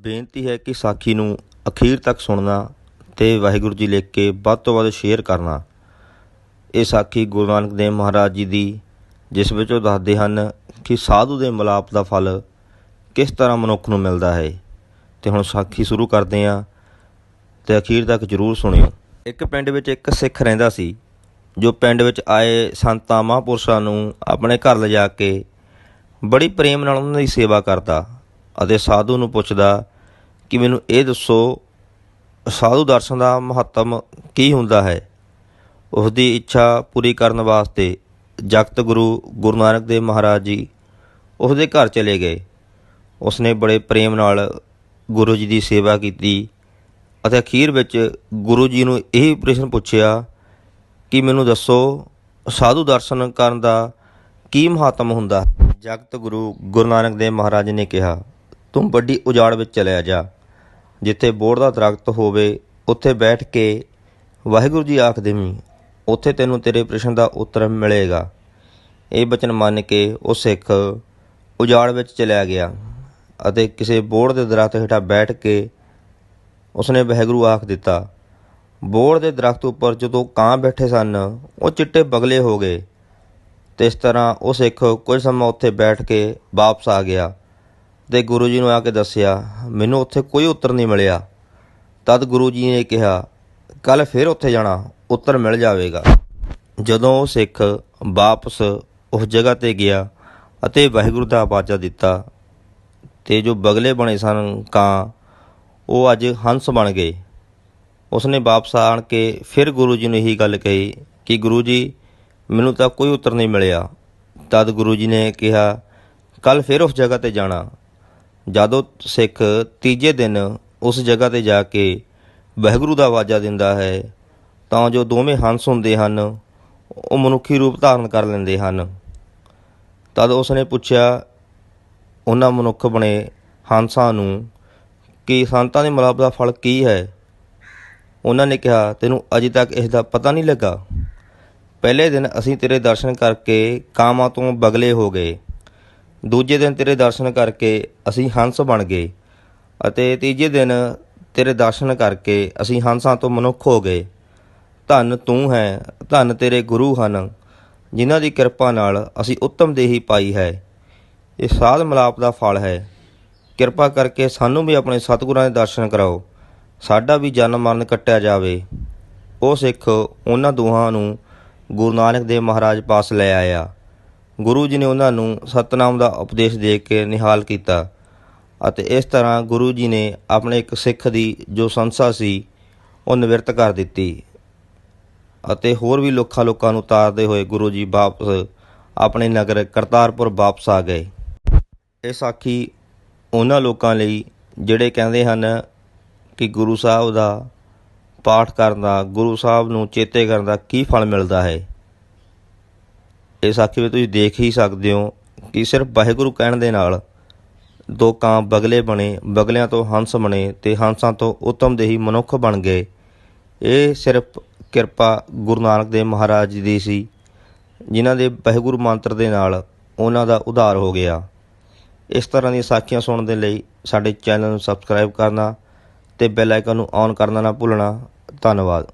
ਬੇਨਤੀ ਹੈ ਕਿ ਸਾਖੀ ਨੂੰ ਅਖੀਰ ਤੱਕ ਸੁਣਨਾ ਤੇ ਵਾਹਿਗੁਰੂ ਜੀ ਲਿਖ ਕੇ ਵੱਧ ਤੋਂ ਵੱਧ ਸ਼ੇਅਰ ਕਰਨਾ। ਇਹ ਸਾਖੀ ਗੁਰੂ ਨਾਨਕ ਦੇਵ ਮਹਾਰਾਜ ਜੀ ਦੀ, ਜਿਸ ਵਿੱਚ ਉਹ ਦੱਸਦੇ ਹਨ ਕਿ ਸਾਧੂ ਦੇ ਮਲਾਪ ਦਾ ਫਲ ਕਿਸ ਤਰ੍ਹਾਂ ਮਨੁੱਖ ਨੂੰ ਮਿਲਦਾ ਹੈ। ਤੇ ਹੁਣ ਸਾਖੀ ਸ਼ੁਰੂ ਕਰਦੇ ਹਾਂ ਤੇ ਅਖੀਰ ਤੱਕ ਜਰੂਰ ਸੁਣਿਓ। ਇੱਕ ਪਿੰਡ ਵਿੱਚ ਇੱਕ ਸਿੱਖ ਰਹਿੰਦਾ ਸੀ, ਜੋ ਪਿੰਡ ਵਿੱਚ ਆਏ ਸੰਤਾਂ ਮਹਾਂਪੁਰਸ਼ਾਂ ਨੂੰ ਆਪਣੇ ਘਰ ਲਿਜਾ ਕੇ ਬੜੀ ਪ੍ਰੇਮ ਨਾਲ ਉਹਨਾਂ ਦੀ ਸੇਵਾ ਕਰਦਾ। ਅਤੇ ਸਾਧੂ ਨੂੰ ਪੁੱਛਦਾ ਕਿ ਮੈਨੂੰ ਇਹ ਦੱਸੋ, ਸਾਧੂ ਦਰਸ਼ਨ ਦਾ ਮਹੱਤਮ ਕੀ ਹੁੰਦਾ ਹੈ? ਉਸ ਦੀ ਇੱਛਾ ਪੂਰੀ ਕਰਨ ਵਾਸਤੇ ਜਗਤ ਗੁਰੂ ਗੁਰੂ ਨਾਨਕ ਦੇਵ ਮਹਾਰਾਜ ਜੀ ਉਸ ਦੇ ਘਰ ਚਲੇ ਗਏ। ਉਸ ਨੇ ਬੜੇ ਪ੍ਰੇਮ ਨਾਲ ਗੁਰੂ ਜੀ ਦੀ ਸੇਵਾ ਕੀਤੀ ਅਤੇ ਅਖੀਰ ਵਿੱਚ ਗੁਰੂ ਜੀ ਨੂੰ ਇਹ ਪ੍ਰਸ਼ਨ ਪੁੱਛਿਆ ਕਿ ਮੈਨੂੰ ਦੱਸੋ, ਸਾਧੂ ਦਰਸ਼ਨ ਕਰਨ ਦਾ ਕੀ ਮਹੱਤਮ ਹੁੰਦਾ? ਜਗਤ ਗੁਰੂ ਗੁਰੂ ਨਾਨਕ ਦੇਵ ਮਹਾਰਾਜ ਨੇ ਕਿਹਾ ਤੂੰ ਵੱਡੀ ਉਜਾੜ ਵਿੱਚ ਚਲਿਆ ਜਾ। ਜਿੱਥੇ ਬੋੜ ਦਾ ਦਰਖਤ ਹੋਵੇ, ਉੱਥੇ ਬੈਠ ਕੇ ਵਾਹਿਗੁਰੂ ਜੀ ਆਖ ਦੇਵੀਂ, ਉੱਥੇ ਤੈਨੂੰ ਤੇਰੇ ਪ੍ਰਸ਼ਨ ਦਾ ਉੱਤਰ ਮਿਲੇਗਾ। ਇਹ ਬਚਨ ਮੰਨ ਕੇ ਉਹ ਸਿੱਖ ਉਜਾੜ ਵਿੱਚ ਚਲਿਆ ਗਿਆ ਅਤੇ ਕਿਸੇ ਬੋੜ ਦੇ ਦਰਖਤ ਹੇਠਾਂ ਬੈਠ ਕੇ ਉਸਨੇ ਵਾਹਿਗੁਰੂ ਆਖ ਦਿੱਤਾ, ਬੋੜ ਦੇ ਦਰਖਤ ਉੱਪਰ ਜਦੋਂ ਕਾਂ ਬੈਠੇ ਸਨ, ਉਹ ਚਿੱਟੇ ਬਗਲੇ ਹੋ ਗਏ। ਤੇ ਇਸ ਤਰ੍ਹਾਂ ਉਹ ਸਿੱਖ ਕੁਝ ਸਮਾਂ ਉੱਥੇ ਬੈਠ ਕੇ ਵਾਪਸ ਆ ਗਿਆ। ਤੇ ਗੁਰੂ ਜੀ ਨੂੰ ਆ ਕੇ ਦੱਸਿਆ, ਮੈਨੂੰ ਉੱਥੇ ਕੋਈ ਉੱਤਰ ਨਹੀਂ ਮਿਲਿਆ। ਤਦ ਗੁਰੂ ਜੀ ਨੇ ਕਿਹਾ ਕੱਲ ਫਿਰ ਉੱਥੇ ਜਾਣਾ, ਉੱਤਰ ਮਿਲ ਜਾਵੇਗਾ। ਜਦੋਂ ਉਹ ਸਿੱਖ ਵਾਪਸ ਉਸ ਜਗ੍ਹਾ ਤੇ ਗਿਆ ਅਤੇ ਵਾਹਿਗੁਰੂ ਦਾ ਆਵਾਜ਼ਾ ਦਿੱਤਾ, ਤੇ ਜੋ ਬਗਲੇ ਬਣੇ ਸਨ ਕਾਂ, ਉਹ ਅੱਜ ਹੰਸ ਬਣ ਗਏ। ਉਸਨੇ ਵਾਪਸ ਆਣ ਕੇ ਫਿਰ ਗੁਰੂ ਜੀ ਨੂੰ ਇਹੀ ਗੱਲ ਕਹੀ ਕਿ ਗੁਰੂ ਜੀ, ਮੈਨੂੰ ਤਾਂ ਕੋਈ ਉੱਤਰ ਨਹੀਂ ਮਿਲਿਆ। ਤਦ ਗੁਰੂ ਜੀ ਨੇ ਕਿਹਾ ਕੱਲ ਫਿਰ ਉਸ ਜਗ੍ਹਾ ਤੇ ਜਾਣਾ। ਜਦੋਂ ਸਿੱਖ ਤੀਜੇ ਦਿਨ ਉਸ ਜਗ੍ਹਾ ਤੇ ਜਾ ਕੇ ਵਾਹਿਗੁਰੂ ਦਾ ਆਵਾਜ਼ਾ ਦਿੰਦਾ ਹੈ, ਤਾਂ ਜੋ ਦੋਵੇਂ ਹੰਸ ਹੁੰਦੇ ਹਨ, ਉਹ ਮਨੁੱਖੀ ਰੂਪ ਧਾਰਨ ਕਰ ਲੈਂਦੇ ਹਨ। ਤਦ ਉਸਨੇ ਪੁੱਛਿਆ, ਉਹਨਾਂ ਮਨੁੱਖ ਬਣੇ ਹੰਸਾਂ ਨੂੰ ਕਿ ਸੰਤਾਂ ਦੇ ਮਲਾਪ ਦਾ ਫਲ ਕੀ ਹੈ? ਉਹਨਾਂ ਨੇ ਕਿਹਾ, ਤੈਨੂੰ ਅਜੇ ਤੱਕ ਇਸ ਦਾ ਪਤਾ ਨਹੀਂ ਲੱਗਾ। ਪਹਿਲੇ ਦਿਨ ਅਸੀਂ ਤੇਰੇ ਦਰਸ਼ਨ ਕਰਕੇ ਕਾਮਾਂ ਤੋਂ ਬਗਲੇ ਹੋ ਗਏ। ਦੂਜੇ ਦਿਨ ਤੇਰੇ ਦਰਸ਼ਨ ਕਰਕੇ ਅਸੀਂ ਹੰਸ ਬਣ ਗਏ ਅਤੇ ਤੀਜੇ ਦਿਨ ਤੇਰੇ ਦਰਸ਼ਨ ਕਰਕੇ ਅਸੀਂ ਹੰਸਾਂ ਤੋਂ ਮਨੁੱਖ ਹੋ ਗਏ। ਧੰਨ ਤੂੰ ਹੈ, ਧੰਨ ਤੇਰੇ ਗੁਰੂ ਹਨ, ਜਿਨ੍ਹਾਂ ਦੀ ਕਿਰਪਾ ਨਾਲ ਅਸੀਂ ਉੱਤਮ ਦੇਹੀ ਪਾਈ ਹੈ। ਇਹ ਸਾਧ ਮਲਾਪ ਦਾ ਫਲ ਹੈ। ਕਿਰਪਾ ਕਰਕੇ ਸਾਨੂੰ ਵੀ ਆਪਣੇ ਸਤਿਗੁਰਾਂ ਦੇ ਦਰਸ਼ਨ ਕਰਾਓ। ਸਾਡਾ ਵੀ ਜਨਮ ਮਰਨ ਕੱਟਿਆ ਜਾਵੇ। ਉਹ ਸਿੱਖ ਉਹਨਾਂ ਦੋਹਾਂ ਨੂੰ ਗੁਰੂ ਨਾਨਕ ਦੇਵ ਮਹਾਰਾਜ ਪਾਸ ਲੈ ਆਇਆ। ਗੁਰੂ ਜੀ ਨੇ ਉਹਨਾਂ ਨੂੰ ਸਤਨਾਮ ਦਾ ਉਪਦੇਸ਼ ਦੇ ਕੇ ਨਿਹਾਲ ਕੀਤਾ ਅਤੇ ਇਸ ਤਰ੍ਹਾਂ ਗੁਰੂ ਜੀ ਨੇ ਆਪਣੇ ਇੱਕ ਸਿੱਖ ਦੀ ਜੋ ਸੰਸਾ ਸੀ, ਉਹ ਨਿਵਰਤ ਕਰ ਦਿੱਤੀ ਅਤੇ ਹੋਰ ਵੀ ਲੋਕਾਂ ਲੋਕਾਂ ਨੂੰ ਤਾਰਦੇ ਹੋਏ ਗੁਰੂ ਜੀ ਵਾਪਸ ਆਪਣੇ ਨਗਰ ਕਰਤਾਰਪੁਰ ਵਾਪਸ ਆ ਗਏ। ਇਹ ਸਾਖੀ ਉਹਨਾਂ ਲੋਕਾਂ ਲਈ ਜਿਹੜੇ ਕਹਿੰਦੇ ਹਨ ਕਿ ਗੁਰੂ ਸਾਹਿਬ ਦਾ ਪਾਠ ਕਰਨ ਦਾ, ਗੁਰੂ ਸਾਹਿਬ ਨੂੰ ਚੇਤੇ ਕਰਨ ਦਾ ਕੀ ਫਲ ਮਿਲਦਾ ਹੈ? ਇਹ ਸਾਖੀ ਵਿੱਚ ਤੁਸੀਂ ਦੇਖ ਹੀ ਸਕਦੇ ਹੋ ਕਿ ਸਿਰਫ ਵਾਹਿਗੁਰੂ ਕਹਿਣ ਦੇ ਨਾਲ ਦੋ ਕਾਂ ਬਗਲੇ ਬਣੇ, ਬਗਲਿਆਂ ਤੋਂ ਹੰਸ ਬਣੇ ਤੇ ਹੰਸਾਂ ਤੋਂ ਉਤਮ ਦੇਹੀ ਮਨੁੱਖ ਬਣ ਗਏ। ਇਹ ਸਿਰਫ ਕਿਰਪਾ ਗੁਰੂ ਨਾਨਕ ਦੇਵ ਮਹਾਰਾਜ ਜੀ ਦੀ ਸੀ, ਜਿਨ੍ਹਾਂ ਦੇ ਵਾਹਿਗੁਰੂ ਮੰਤਰ ਦੇ ਨਾਲ ਉਹਨਾਂ ਦਾ ਉਧਾਰ ਹੋ ਗਿਆ। ਇਸ ਤਰ੍ਹਾਂ ਦੀਆਂ ਸਾਖੀਆਂ ਸੁਣਨ ਦੇ ਲਈ ਸਾਡੇ ਚੈਨਲ ਨੂੰ ਸਬਸਕ੍ਰਾਈਬ ਕਰਨਾ ਤੇ ਬੈਲ ਆਈਕਨ ਨੂੰ ਔਨ ਕਰਨਾ ਨਾ ਭੁੱਲਣਾ। ਧੰਨਵਾਦ।